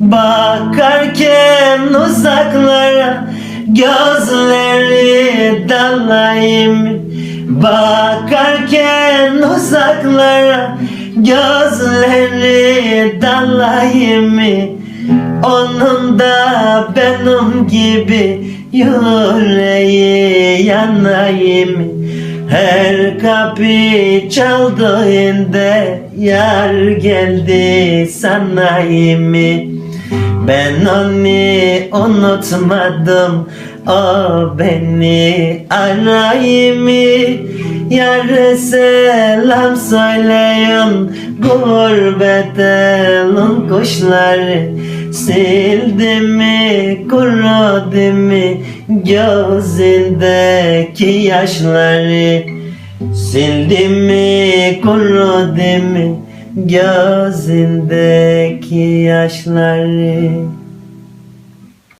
Bakarken uzaklara Gözleri dalayım. Bakarken uzaklara Gözleri dalayım. Onun da benim gibi yüreği yanayım. Her kapı çaldığında yar geldi sanayım Ben onu unutmadım O beni arayayım Yar selam söyleyin. Gurbet elin kuşları Sildi mi kurudu mi Gözündeki yaşları. Sildi mi kurudu mi Gözündeki yaşları